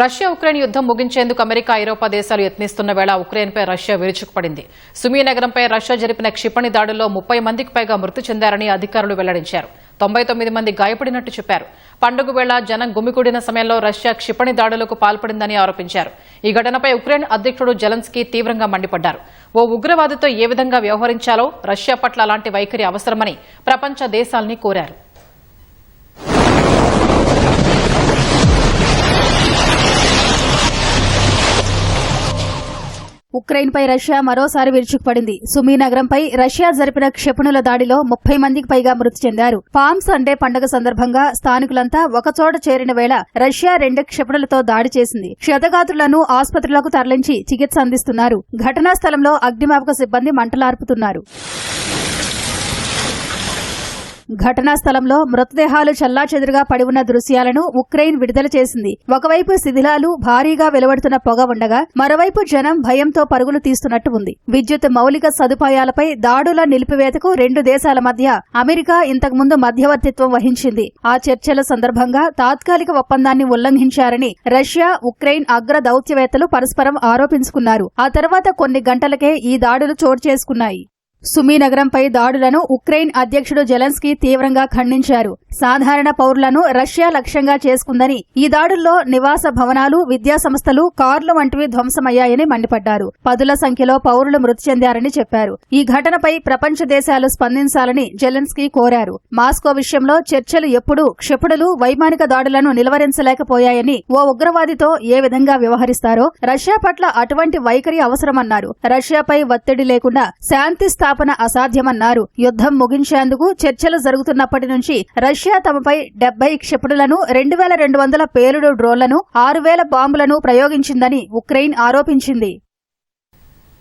Russia Ukraine యుద్ధం ముగించేందుకు America ఐరోపా దేశాలు యత్నిస్తున్న వేళ ఉక్రెయిన్పై రష్యా విరుచుకుపడింది. సుమీ నగరంపై రష్యా జరిపిన క్షిపణి దాడుల్లో ముప్పై మందికి పైగా మృతి చెందారని అధికారులు వెల్లడించారు. తొంభై తొమ్మిది మంది గాయపడినట్టు చెప్పారు. పండుగ వేళ జనం గుమికూడిన సమయంలో రష్యా క్షిపణి దాడులకు పాల్పడిందని ఆరోపించారు. ఈ ఘటనపై ఉక్రెయిన్ అధ్యక్షుడు జలన్స్కీ తీవ్రంగా మండిపడ్డారు. ఓ ఉగ్రవాదితో ఏ విధంగా వ్యవహరించాలో రష్యా పట్ల అలాంటి వైఖరి అవసరమని ప్రపంచ దేశాల్ని కోరారు. ఉక్రెయిన్పై రష్యా మరోసారి విరుచుకుపడింది. సుమీ నగరంపై రష్యా జరిపిన క్షిపణుల దాడిలో ముప్పై మందికి పైగా మృతి చెందారు. పామ్ సండే పండుగ సందర్భంగా స్థానికులంతా ఒకచోట చేరిన వేళ రష్యా రెండు క్షిపణులతో దాడి చేసింది. క్షతగాత్రులను ఆసుపత్రులకు తరలించి చికిత్స అందిస్తున్నారు. ఘటనా స్థలంలో అగ్నిమాపక సిబ్బంది మంటలార్పుతున్నారు. ఘటనా స్థలంలో మృతదేహాలు చెల్లాచెదురుగా పడి ఉన్న దృశ్యాలను ఉక్రెయిన్ విడుదల చేసింది. ఒకవైపు శిథిలాలు భారీగా వెలువడుతున్న పొగ ఉండగా మరోవైపు జనం భయంతో పరుగులు తీస్తున్నట్టు ఉంది. విద్యుత్ మౌలిక సదుపాయాలపై దాడుల నిలిపివేతకు రెండు దేశాల మధ్య అమెరికా ఇంతకుముందు మధ్యవర్తిత్వం వహించింది. ఆ చర్చల సందర్భంగా తాత్కాలిక ఒప్పందాన్ని ఉల్లంఘించారని రష్యా ఉక్రెయిన్ అగ్ర దౌత్యవేత్తలు పరస్పరం ఆరోపించుకున్నారు. ఆ తర్వాత కొన్ని గంటలకే ఈ దాడులు చోటు చేసుకున్నాయి. సుమీ నగరంపై దాడులను ఉక్రెయిన్ అధ్యక్షుడు జెలెన్స్కీ తీవ్రంగా ఖండించారు. సాధారణ పౌరులను రష్యా లక్ష్యంగా చేసుకుందని ఈ దాడుల్లో నివాస భవనాలు విద్యా సంస్థలు కార్లు వంటివి ధ్వంసమయ్యాయని మండిపడ్డారు. పదుల సంఖ్యలో పౌరులు మృతి చెందారని చెప్పారు. ఈ ఘటనపై ప్రపంచ దేశాలు స్పందించాలని జెలెన్స్కీ కోరారు. మాస్కో విషయంలో చర్చలు ఎప్పుడూ క్షిపణులు వైమానిక దాడులను నిలువరించలేకపోయాయని ఓ ఉగ్రవాదితో ఏ విధంగా వ్యవహరిస్తారో రష్యా పట్ల అటువంటి వైఖరి అవసరమన్నారు. రష్యాపై ఒత్తిడి లేకుండా శాంతి స్థాపన అసాధ్యమన్నారు. యుద్ధం ముగించేందుకు చర్చలు జరుగుతున్నప్పటి నుంచి రష్యా తమపై డెబ్బై క్షిపణులను రెండు వేల రెండు వందల పేలుడు డ్రోన్లను ఆరు వేల బాంబులను ప్రయోగించిందని ఉక్రెయిన్ ఆరోపించింది.